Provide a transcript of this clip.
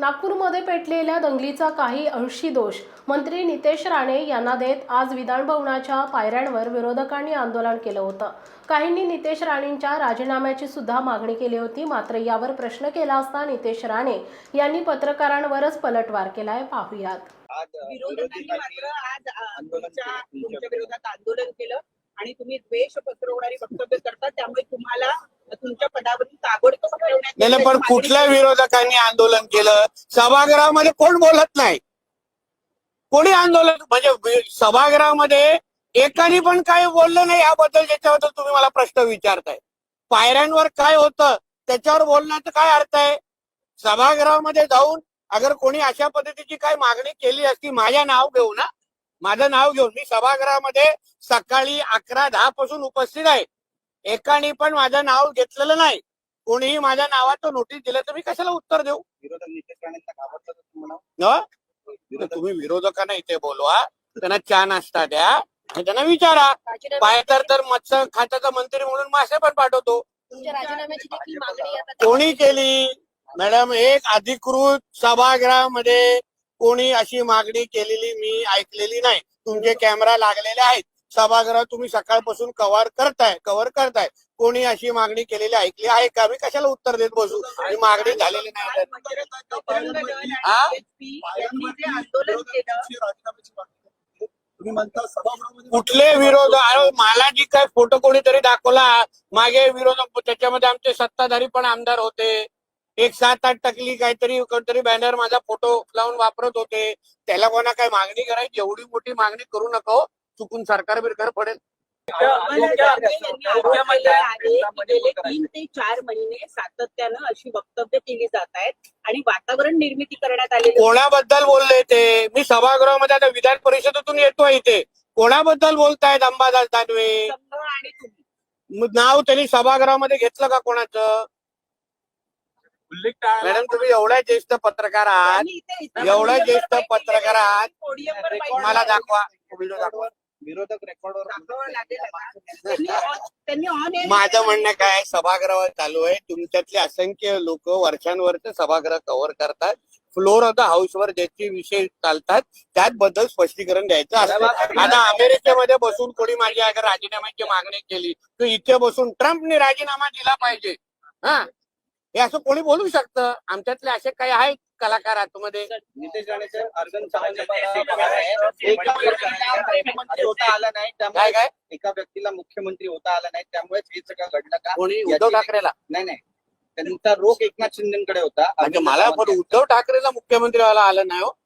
नागपूरमध्ये पेटलेल्या दंगलीचा काही अंशी दोष मंत्री नितेश राणे यांना देत आज विधानभवनाच्या पायऱ्यांवर विरोधकांनी आंदोलन केलं होतं. काहींनी नितेश राणेंच्या राजीनाम्याची सुद्धा मागणी केली होती मात्र यावर प्रश्न केला असता नितेश राणे यांनी पत्रकारांवरच पलटवार केलाय. पाहुयात. विरोधकांनी मात्र आज तुमच्या तुमच्या विरोधात आंदोलन केलं आणि तुम्ही द्वेष पसरवणारी वक्तव्य करता त्यामुळे तुम्हाला तुमच्या हटवण्यात नाही पण कुठल्या विरोधकांनी आंदोलन केलं? सभागृहामध्ये कोण बोलत नाही? कोणी आंदोलन म्हणजे सभागृहामध्ये एकाने पण काही बोललं नाही याबद्दल ज्याच्याबद्दल तुम्ही मला प्रश्न विचारताय. पायऱ्यांवर काय होतं त्याच्यावर बोलण्याचा काय अर्थ आहे? सभागृहामध्ये जाऊन अगर कोणी अशा पद्धतीची काय मागणी केली असती माझ्या नाव घेऊन ना? माझं नाव घेऊन मी सभागृहामध्ये सकाळी अकरा दहा पासून उपस्थित आहे. एकाने पण माझं नाव घेतलेलं नाही. कोणीही माझ्या नावाचं नोटीस दिलं तर मी कशाला उत्तर देऊ? विरोधक? तर तुम्ही विरोधकांना इथे बोलवा. त्यांना चहा नाश्ता द्या. आणि त्यांना विचारा. राजीनामा- पाहिजे तर मत्स्य खात्याचा मंत्री म्हणून मासे पण पाठवतो. तुमच्या राजीनाम्याची देखील मागणी आता कोणी केली? मॅडम एक अधिकृत सभागृहामध्ये कोणी अशी मागणी केलेली मी ऐकलेली नाही. तुमचे कॅमेरा लागलेले आहेत. सभागृह तुम्ही सकाळपासून कव्हर करताय कव्हर करताय. कोणी अशी मागणी केलेली ऐकली आहे का? मी कशाला उत्तर देत बसू? ही मागणी झालेली नाही. कुठले विरोध? मला जी काय फोटो कोणीतरी दाखवला मागे विरोधक त्याच्यामध्ये आमचे सत्ताधारी पण आमदार होते. एक सात आठ टकली काहीतरी कोणतरी बॅनर माझा फोटो लावून वापरत होते. त्याला कोणा काय मागणी करायची? एवढी मोठी मागणी करू नको. चुकून सरकार बिरकार पडेल. तीन ते चार महिने सातत्यानं अशी वक्तव्य केली जात आहेत आणि वातावरण निर्मिती करण्यात आहे. कोणाबद्दल बोलले ते मी सभागृहामध्ये आता विधान परिषदेतून येतोय इथे कोणाबद्दल बोलतायत अंबादास दानवे आणि तुम्ही नाव त्यांनी सभागृहामध्ये घेतलं का कोणाचं मॅडम तुम्ही एवढ्या ज्येष्ठ पत्रकार आहात त्यांनी इथे- इथे एवढा पोडियमवर ज्येष्ठ पत्रकार आहात. मला दाखवा व्हिडिओ दाखवा विरोधक रेकॉर्डवर माझं म्हणणं काय सभागृह चालू आहे. तुमच्यातले असंख्य लोक वर्षांवरचे सभागृह कव्हर करतात. फ्लोर ऑफ द हाऊसवर ज्याचे विषय चालतात त्याबद्दल स्पष्टीकरण द्यायचं असतं. आता अमेरिकेमध्ये बसून कोणी माझी अगर राजीनाम्याची मागणी केली तर इथे बसून ट्रम्पने राजीनामा दिला पाहिजे. हा? हे असं कोणी बोलू शकतं? आमच्यातले असे काही आहेत? कलाकार आतमध्ये. नितेश राणेचं अर्जन एका व्यक्तीला मुख्यमंत्री होता आला नाही काय त्यामुळे काय? एका व्यक्तीला मुख्यमंत्री होता आला नाही त्यामुळे हे सगळं घडलं का? कोणी? याची- उद्धव ठाकरेला? नाही नाही. त्यांचा रोख एकनाथ शिंदेकडे होता. म्हणजे मला पण उद्धव ठाकरेला मुख्यमंत्री व्हायला आलं नाही हो.